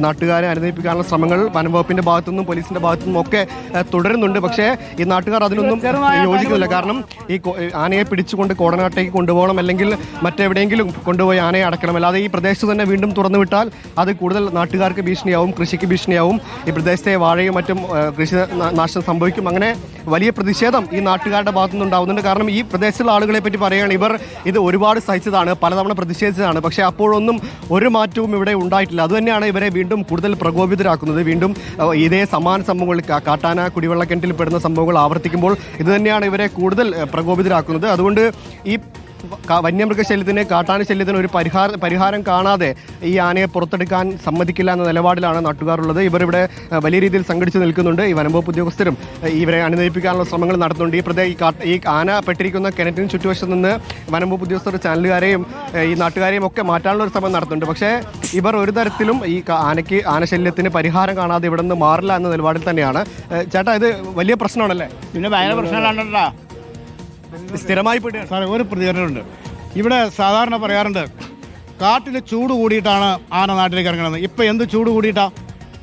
നാട്ടുകാരെ അനുനയിപ്പിക്കാനുള്ള ശ്രമങ്ങൾ വനംവകുപ്പിന്റെ ഭാഗത്തുനിന്നും പോലീസിന്റെ ഭാഗത്തുനിന്നും ഒക്കെ തുടരുന്നുണ്ട്. പക്ഷേ ഈ നാട്ടുകാർ അതിനൊന്നും യോജിക്കുന്നില്ല. കാരണം ഈ ആനയെ പിടിച്ചുകൊണ്ട് കോടനാട്ടേക്ക് കൊണ്ടുപോകണം അല്ലെങ്കിൽ മറ്റെവിടെയെങ്കിലും കൊണ്ടുപോയി ആനയെ അടക്കണം അല്ലാതെ ഈ പ്രദേശത്ത് തന്നെ വീണ്ടും തുറന്നു വിട്ടാൽ അത് കൂടുതൽ നാട്ടുകാർക്ക് ഭീഷണിയാവും കൃഷിക്ക് ഭീഷണിയാവും. ഈ പ്രദേശത്തെ വാഴയും മറ്റും കൃഷി നാശം സംഭവിക്കും. അങ്ങനെ വലിയ പ്രതിഷേധം ഈ നാട്ടുകാരുടെ ഭാഗത്തുനിന്ന് ഉണ്ടാവുന്നുണ്ട് കാരണം ഈ പ്രദേശത്തുള്ള ആളുകളെ പറ്റി പറയുകയാണ് ഇവർ ഇത് ഒരുപാട് സഹിച്ചതാണ് പലതവണ പ്രതിഷേധിച്ചതാണ്. പക്ഷേ അപ്പോഴൊന്നും ഒരു മാറ്റവും ഇവിടെ ഉണ്ടായിട്ടില്ല. അതുതന്നെയാണ് ഇവരെ വീണ്ടും കൂടുതൽ പ്രകോപിതരാക്കുന്നത്. വീണ്ടും ഇതേ സമാന സംഭവങ്ങൾ കാട്ടാന കാട്ടാന കുടിവെള്ളക്കിണറ്റിൽ പെടുന്ന സംഭവങ്ങൾ ആവർത്തിക്കുമ്പോൾ ഇത് തന്നെയാണ് ഇവരെ കൂടുതൽ പ്രകോപിതരാക്കുന്നത്. അതുകൊണ്ട് ഈ ക- വന്യമൃഗശല്യത്തിന് കാട്ടാന ശല്യത്തിന് ഒരു പരിഹാര പരിഹാരം കാണാതെ ഈ ആനയെ പുറത്തെടുക്കാൻ സമ്മതിക്കില്ല എന്ന നിലപാടിലാണ് നാട്ടുകാരുള്ളത് ഇവരിവിടെ വലിയ രീതിയിൽ സംഘടിച്ച് നിൽക്കുന്നുണ്ട്. ഈ വനംവകുപ്പ് ഉദ്യോഗസ്ഥരും ഇവരെ അനുനയിപ്പിക്കാനുള്ള ശ്രമങ്ങൾ നടത്തുന്നുണ്ട്. ഈ പ്രത്യേക ഈ ആന പെട്ടിരിക്കുന്ന കിണറ്റിന് ചുറ്റുവശത്ത് നിന്ന് വനംവകുപ്പ് ഉദ്യോഗസ്ഥർ ചാനലുകാരെയും ഈ നാട്ടുകാരെയും ഒക്കെ മാറ്റാനുള്ള ഒരു ശ്രമം നടത്തുന്നുണ്ട്. പക്ഷേ ഇവർ ഒരു തരത്തിലും ഈ ആനയ്ക്ക് ആനശല്യത്തിന് പരിഹാരം കാണാതെ ഇവിടെ നിന്ന് മാറില്ല എന്ന നിലപാടിൽ തന്നെയാണ്. ചേട്ടാ ഇത് വലിയ പ്രശ്നമാണല്ലേ? പിന്നെ ഭയങ്കര പ്രശ്നങ്ങളുണ്ടോ സ്ഥിരമായി പോയിട്ട് സാറേ ഒരു പ്രതികരണമുണ്ട് ഇവിടെ സാധാരണ പറയാറുണ്ട് കാട്ടിൽ ചൂട് കൂടിയിട്ടാണ് ആന നാട്ടിലേക്ക് ഇറങ്ങുന്നത്. ഇപ്പം എന്ത് ചൂട് കൂടിയിട്ടാ?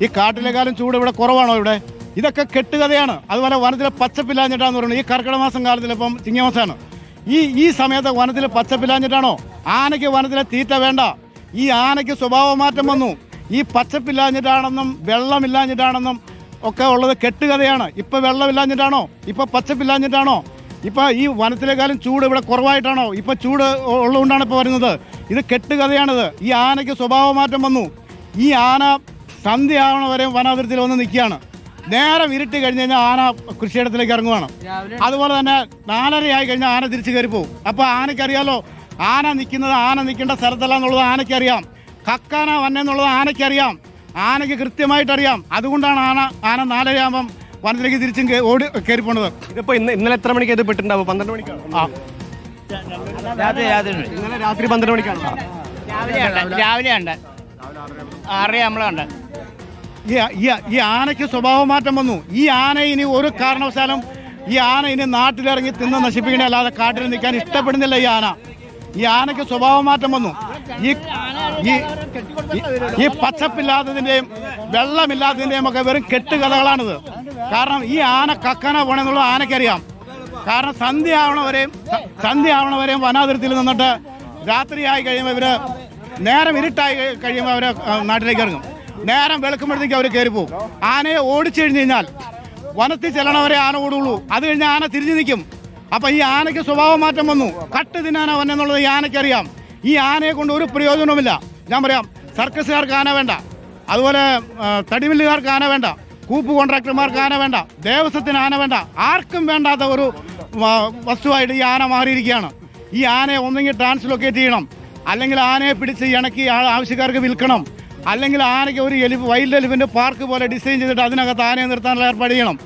ഈ കാട്ടിലേക്കാളും ചൂട് ഇവിടെ കുറവാണോ ഇവിടെ? ഇതൊക്കെ കെട്ടുകഥയാണ്. അതുപോലെ വനത്തിലെ പച്ചപ്പില്ലാഞ്ഞിട്ടാന്ന് പറയുന്നത്. ഈ കർക്കിടക മാസം കാലത്തിൽ ഇപ്പം ചിങ്ങമാസമാണ് ഈ ഈ സമയത്ത് വനത്തിൽ പച്ചപ്പില്ലാഞ്ഞിട്ടാണോ? ആനയ്ക്ക് വനത്തിലെ തീറ്റ വേണ്ട. ഈ ആനയ്ക്ക് സ്വഭാവ മാറ്റം വന്നു. ഈ പച്ചപ്പില്ലാഞ്ഞിട്ടാണെന്നും വെള്ളമില്ലാഞ്ഞിട്ടാണെന്നും ഒക്കെ ഉള്ളത് കെട്ടുകഥയാണ്. ഇപ്പം വെള്ളമില്ലാഞ്ഞിട്ടാണോ? ഇപ്പം പച്ചപ്പില്ലാഞ്ഞിട്ടാണോ? ഇപ്പൊ ഈ വനത്തിലേക്കാളും ചൂട് ഇവിടെ കുറവായിട്ടാണോ? ഇപ്പൊ ചൂട് ഉള്ളതുകൊണ്ടാണ് ഇപ്പൊ വരുന്നത്. ഇത് കെട്ടുകഥയാണിത്. ഈ ആനയ്ക്ക് സ്വഭാവ മാറ്റം വന്നു. ഈ ആന സന്ധ്യയാവണ വരെ വനാതിർത്തിയിൽ വന്ന് നിൽക്കുകയാണ്. നേരെ ഇരുട്ടി കഴിഞ്ഞ് കഴിഞ്ഞാൽ ആന കൃഷിയിടത്തിലേക്ക് ഇറങ്ങുവാണ്. അതുപോലെ തന്നെ നാലരയായി കഴിഞ്ഞാൽ ആന തിരിച്ചു കയറി പോകും അപ്പൊ ആനയ്ക്കറിയാലോ ആന നിൽക്കുന്നത് ആന നിൽക്കേണ്ട സ്ഥലത്തല്ല എന്നുള്ളത് ആനയ്ക്കറിയാം. കക്കാന വന്നെന്നുള്ളത് ആനയ്ക്കറിയാം. ആനയ്ക്ക് കൃത്യമായിട്ടറിയാം. അതുകൊണ്ടാണ് ആന ആന നാലരയാകുമ്പം വനത്തിലേക്ക് തിരിച്ചും ഓടി കയറി പോണത്. ഇതിപ്പോ ഇന്ന് ഇന്നലെ എത്ര മണിക്ക് ഇത് പെട്ടിട്ടുണ്ടാവും? പന്ത്രണ്ട് മണിക്കാണ്? ആ. രാത്രി രാത്രി ഇന്നലെ രാത്രി പന്ത്രണ്ട് മണിക്കാണ്? രാവിലെ ഉണ്ട് ആറര നമ്മളെ ഈ ആനയ്ക്ക് സ്വഭാവ മാറ്റം വന്നു. ഈ ആന ഇനി ഒരു കാരണവശാലും ഈ ആന ഇനി നാട്ടിലിറങ്ങി തിന്ന് നശിപ്പിക്കണേ അല്ലാതെ കാട്ടിൽ നിൽക്കാൻ ഇഷ്ടപ്പെടുന്നില്ല ഈ ആന. ഈ ആനയ്ക്ക് സ്വഭാവ മാറ്റം വന്നു. ഈ ഈ ഈ- ഈ പച്ചപ്പില്ലാത്തതിന്റെയും വെള്ളമില്ലാത്തതിന്റെയും ഒക്കെ വെറും കെട്ടുകഥകളാണിത്. കാരണം ഈ ആന കക്കന പോണെന്നുള്ളത് ആനക്കറിയാം കാരണം സന്ധ്യ ആവണവരെയും സന്ധ്യ ആവണവരെയും വനാതിർത്തിയിൽ നിന്നിട്ട് രാത്രിയായി കഴിയുമ്പോൾ ഇവർ നേരം ഇരുട്ടായി കഴിയുമ്പോൾ അവർ നാട്ടിലേക്ക് ഇറങ്ങും. നേരം വെളുക്കുമ്പോഴത്തേക്ക് അവർ കയറി പോകും ആനയെ ഓടിച്ചു കഴിഞ്ഞ് കഴിഞ്ഞാൽ വനത്തിൽ ചെല്ലണവരെ ആന ഓടുള്ളൂ. അത് കഴിഞ്ഞ് ആന തിരിഞ്ഞു നിൽക്കും. അപ്പൊ ഈ ആനയ്ക്ക് സ്വഭാവ മാറ്റം വന്നു. കട്ട് തിന്നാനാ വന്നെന്നുള്ളത് ഈ ആനയ്ക്കറിയാം ഈ ആനയെ കൊണ്ട് ഒരു പ്രയോജനവുമില്ല. ഞാൻ പറയാം സർക്കസുകാർക്ക് ആന വേണ്ട. അതുപോലെ തടിമില്ലുകാർക്ക് ആന വേണ്ട. കൂപ്പ് കോൺട്രാക്ടർമാർക്ക് ആന വേണ്ട ദേവസ്വത്തിന് ആന വേണ്ട ആർക്കും വേണ്ടാത്ത ഒരു വസ്തുവായിട്ട് ഈ ആന മാറിയിരിക്കുകയാണ്. ഈ ആനയെ ഒന്നെങ്കിൽ ട്രാൻസ്ലൊക്കേറ്റ് ചെയ്യണം അല്ലെങ്കിൽ ആനയെ പിടിച്ച് ഇണക്കി ആവശ്യക്കാർക്ക് വിൽക്കണം അല്ലെങ്കിൽ ആനയ്ക്ക് ഒരു എലിഫ് വൈൽഡ് എലിഫിന്റെ പാർക്ക് പോലെ ഡിസൈൻ ചെയ്തിട്ട് അതിനകത്ത് ആനയെ നിർത്താനുള്ള ഏർപ്പാട് ചെയ്യണം.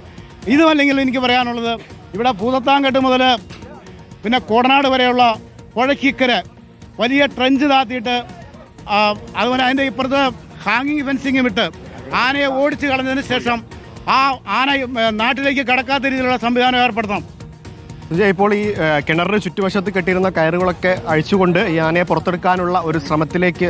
ഇതുമല്ലെങ്കിൽ എനിക്ക് പറയാനുള്ളത് ഇവിടെ പൂതത്താങ്കെട്ട് മുതൽ പിന്നെ കോടനാട് വരെയുള്ള പുഴക്കിക്കര വലിയ ട്രെഞ്ച് താത്തിയിട്ട് അതുപോലെ അതിന്റെ ഇപ്പുറത്ത് ഹാങ്ങിങ് ഫെൻസിങ് വിട്ട് ആനയെ ഓടിച്ചു കളഞ്ഞതിന് ശേഷം ആ ആന നാട്ടിലേക്ക് കടക്കാത്ത രീതിയിലുള്ള സംവിധാനം ഏർപ്പെടുത്തണം. ഇപ്പോൾ ഈ കിണറിന് ചുറ്റുവശത്ത് കെട്ടിയിരുന്ന കയറുകളൊക്കെ അഴിച്ചുകൊണ്ട് ഈ ആനയെ പുറത്തെടുക്കാനുള്ള ഒരു ശ്രമത്തിലേക്ക്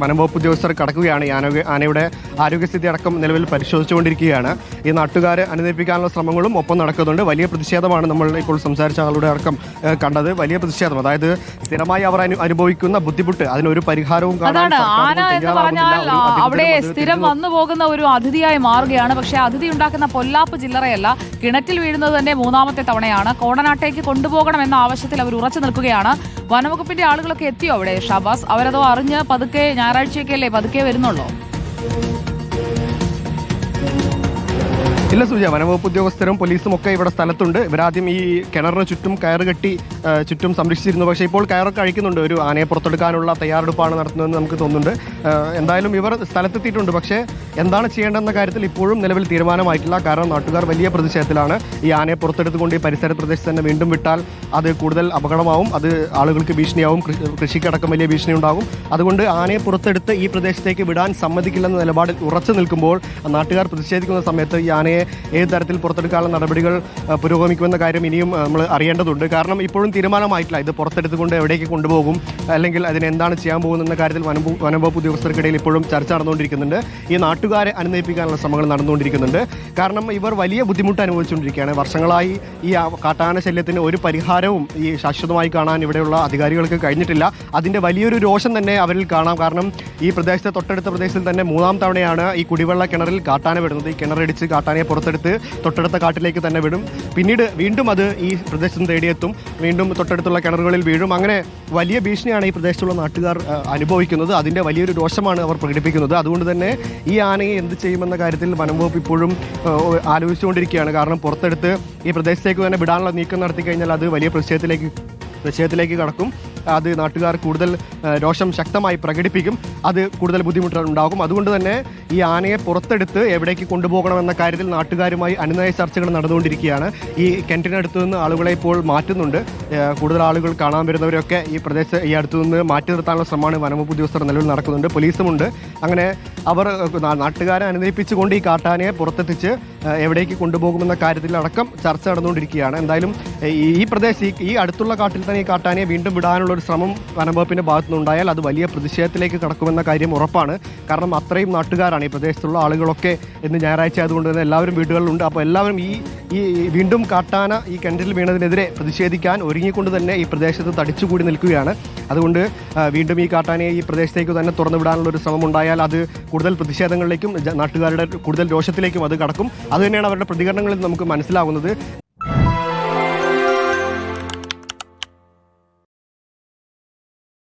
വനംവകുപ്പ് ഉദ്യോഗസ്ഥർ കടക്കുകയാണ്. ഈ ആരോഗ്യ ആനയുടെ ആരോഗ്യസ്ഥിതി അടക്കം നിലവിൽ പരിശോധിച്ചുകൊണ്ടിരിക്കുകയാണ്. ഈ നാട്ടുകാരെ അനുനയിപ്പിക്കാനുള്ള ശ്രമങ്ങളും ഒപ്പം നടക്കുന്നുണ്ട്. വലിയ പ്രതിഷേധമാണ് നമ്മൾ ഇപ്പോൾ സംസാരിച്ച ആളുടെ അടക്കം കണ്ടത്. വലിയ പ്രതിഷേധം അതായത് സ്ഥിരമായി അവർ അനുഭവിക്കുന്ന ബുദ്ധിമുട്ട് അതിനൊരു പരിഹാരവും അവിടെ സ്ഥിരം വന്നു പോകുന്ന ഒരു അതിഥിയായി മാറുകയാണ്. പക്ഷേ അതിഥി ഉണ്ടാക്കുന്ന പൊല്ലാപ്പ് ചില്ലറയല്ല. കിണറ്റിൽ വീഴുന്നത് തന്നെ മൂന്നാമത്തെ തവണയാണ്. കോടനാട്ടേക്ക് കൊണ്ടുപോകണം എന്ന ആവശ്യത്തിൽ അവർ ഉറച്ചു നിൽക്കുകയാണ്. വനവകുപ്പിന്റെ ആളുകളൊക്കെ എത്തിയോ അവിടെ ഷാബാസ്? അവരതോ അറിഞ്ഞ് പതുക്കെ ഞായറാഴ്ചയൊക്കെ അല്ലേ പതുക്കെ വരുന്നുള്ളൂ? ഇല്ല സൂചന വനംവകുപ്പ് ഉദ്യോഗസ്ഥരും പോലീസും ഒക്കെ ഇവിടെ സ്ഥലത്തുണ്ട്. ഇവരാദ്യം ഈ കിണറിന് ചുറ്റും കയറ് കെട്ടി ചുറ്റും സംരക്ഷിച്ചിരുന്നു. പക്ഷേ ഇപ്പോൾ കയറൊക്കെ അഴിക്കുന്നുണ്ട്. ഒരു ആനയെ പുറത്തെടുക്കാനുള്ള തയ്യാറെടുപ്പാണ് നടത്തുന്നതെന്ന് നമുക്ക് തോന്നുന്നുണ്ട്. എന്തായാലും ഇവർ സ്ഥലത്തെത്തിയിട്ടുണ്ട്. പക്ഷേ എന്താണ് ചെയ്യേണ്ടതെന്ന കാര്യത്തിൽ ഇപ്പോഴും നിലവിൽ തീരുമാനമായിട്ടില്ല. കാരണം നാട്ടുകാർ വലിയ പ്രതിഷേധത്തിലാണ്. ഈ ആനയെ പുറത്തെടുത്തുകൊണ്ട് ഈ പരിസര പ്രദേശത്ത് തന്നെ വീണ്ടും വിട്ടാൽ അത് കൂടുതൽ അപകടമാവും. അത് ആളുകൾക്ക് ഭീഷണിയാവും. കൃഷി- കൃഷിക്കടക്കം വലിയ ഭീഷണി ഉണ്ടാകും. അതുകൊണ്ട് ആനയെ പുറത്തെടുത്ത് ഈ പ്രദേശത്തേക്ക് വിടാൻ സമ്മതിക്കില്ലെന്ന നിലപാടിൽ ഉറച്ചു നിൽക്കുമ്പോൾ നാട്ടുകാർ പ്രതിഷേധിക്കുന്ന സമയത്ത് ഈ ആനയെ ഏത് തരത്തിൽ പുറത്തെടുക്കാനുള്ള നടപടികൾ പുരോഗമിക്കുമെന്ന കാര്യം ഇനിയും നമ്മൾ അറിയേണ്ടതുണ്ട്. കാരണം ഇപ്പോഴും തീരുമാനമായിട്ടില്ല. ഇത് പുറത്തെടുത്തുകൊണ്ട് എവിടേക്ക് കൊണ്ടുപോകും അല്ലെങ്കിൽ അതിന് എന്താണ് ചെയ്യാൻ എന്ന കാര്യത്തിൽ വനംവകുപ്പ് ഉദ്യോഗസ്ഥർക്കിടയിൽ ഇപ്പോഴും ചർച്ച നടന്നുകൊണ്ടിരിക്കുന്നുണ്ട്. ഈ നാട്ടുകാരെ അനുനയിപ്പിക്കാനുള്ള ശ്രമങ്ങൾ നടന്നുകൊണ്ടിരിക്കുന്നുണ്ട്. കാരണം ഇവർ വലിയ ബുദ്ധിമുട്ട് അനുഭവിച്ചുകൊണ്ടിരിക്കുകയാണ്. വർഷങ്ങളായി ഈ കാട്ടാന ശല്യത്തിന് ഒരു പരിഹാരവും ഈ ശാശ്വതമായി കാണാൻ ഇവിടെയുള്ള അധികാരികൾക്ക് കഴിഞ്ഞിട്ടില്ല. അതിന്റെ വലിയൊരു രോഷം തന്നെ അവരിൽ കാണാം. കാരണം ഈ പ്രദേശത്തെ തൊട്ടടുത്ത പ്രദേശത്തിൽ തന്നെ മൂന്നാം തവണയാണ് ഈ കുടിവെള്ള കിണറിൽ കാട്ടാന വിടുന്നത് ഈ കിണറടിച്ച് കാട്ടാനയെ പുറത്തെടുത്ത് തൊട്ടടുത്ത കാട്ടിലേക്ക് തന്നെ വിടും. പിന്നീട് വീണ്ടും അത് ഈ പ്രദേശത്തും തേടിയെത്തും. വീണ്ടും തൊട്ടടുത്തുള്ള കിണറുകളിൽ വീഴും. അങ്ങനെ വലിയ ഭീഷണിയാണ് ഈ പ്രദേശത്തുള്ള നാട്ടുകാർ അനുഭവിക്കുന്നത്. അതിന്റെ വലിയൊരു ദോഷമാണ് അവർ പ്രകടിപ്പിക്കുന്നത്. അതുകൊണ്ട് തന്നെ ഈ ആനയെ എന്ത് ചെയ്യുമെന്ന കാര്യത്തിൽ വനം വകുപ്പ് ഇപ്പോഴും ആലോചിച്ചുകൊണ്ടിരിക്കുകയാണ്. കാരണം പുറത്തെടുത്ത് ഈ പ്രദേശത്തേക്ക് തന്നെ വിടാനുള്ള നീക്കം നടത്തി കഴിഞ്ഞാൽ അത് വലിയ പ്രതിഷേധത്തിലേക്ക് പ്രതിഷേധത്തിലേക്ക് കടക്കും. അത് നാട്ടുകാർ കൂടുതൽ രോഷം ശക്തമായി പ്രകടിപ്പിക്കും. അത് കൂടുതൽ ബുദ്ധിമുട്ടുണ്ടാകും. അതുകൊണ്ട് തന്നെ ഈ ആനയെ പുറത്തെടുത്ത് എവിടേക്ക് കൊണ്ടുപോകണമെന്ന കാര്യത്തിൽ നാട്ടുകാരുമായി അനുനയ ചർച്ചകൾ നടന്നുകൊണ്ടിരിക്കുകയാണ്. ഈ കിണറ്റിനടുത്തു നിന്ന് ആളുകളെ ഇപ്പോൾ മാറ്റുന്നുണ്ട്. കൂടുതൽ ആളുകൾ കാണാൻ വരുന്നവരൊക്കെ ഈ പ്രദേശത്ത് ഈ അടുത്തു നിന്ന് മാറ്റി നിർത്താനുള്ള ശ്രമമാണ് വനംവകുപ്പ് ഉദ്യോഗസ്ഥർ നിലവിൽ നടക്കുന്നുണ്ട്. പോലീസുമുണ്ട്. അങ്ങനെ അവർ നാട്ടുകാരെ അനുനയിപ്പിച്ചുകൊണ്ട് ഈ കാട്ടാനയെ പുറത്തെത്തിച്ച് എവിടേക്ക് കൊണ്ടുപോകുമെന്ന കാര്യത്തിൽ അടക്കം ചർച്ച നടന്നുകൊണ്ടിരിക്കുകയാണ്. എന്തായാലും ഈ പ്രദേശം ഈ- അടുത്തുള്ള കാട്ടിൽ തന്നെ ഈ കാട്ടാനയെ വീണ്ടും വിടാനുള്ള ഒരു ശ്രമം വനംവകുപ്പിന്റെ ഭാഗത്തു നിന്നുണ്ടായാൽ അത് വലിയ പ്രതിഷേധത്തിലേക്ക് കടക്കുമെന്ന കാര്യം ഉറപ്പാണ്. കാരണം അത്രയും നാട്ടുകാരാണ് ഈ പ്രദേശത്തുള്ള ആളുകളൊക്കെ ഇന്ന് ഞായറാഴ്ച ആയതുകൊണ്ട് തന്നെ എല്ലാവരും വീടുകളിലുണ്ട്. അപ്പോൾ എല്ലാവരും ഈ ഈ വീണ്ടും കാട്ടാന ഈ കിണറ്റിൽ വീണതിനെതിരെ പ്രതിഷേധിക്കാൻ ഒരുങ്ങിക്കൊണ്ട് തന്നെ ഈ പ്രദേശത്ത് തടിച്ചുകൂടി നിൽക്കുകയാണ്. അതുകൊണ്ട് വീണ്ടും ഈ കാട്ടാനയെ ഈ പ്രദേശത്തേക്ക് തന്നെ തുറന്നു വിടാനുള്ള ഒരു ശ്രമം ഉണ്ടായാൽ അത് കൂടുതൽ പ്രതിഷേധങ്ങളിലേക്കും നാട്ടുകാരുടെ കൂടുതൽ രോഷത്തിലേക്കും അത് കടക്കും. അതുതന്നെയാണ് അവരുടെ പ്രതികരണങ്ങളിൽ നമുക്ക് മനസ്സിലാകുന്നത്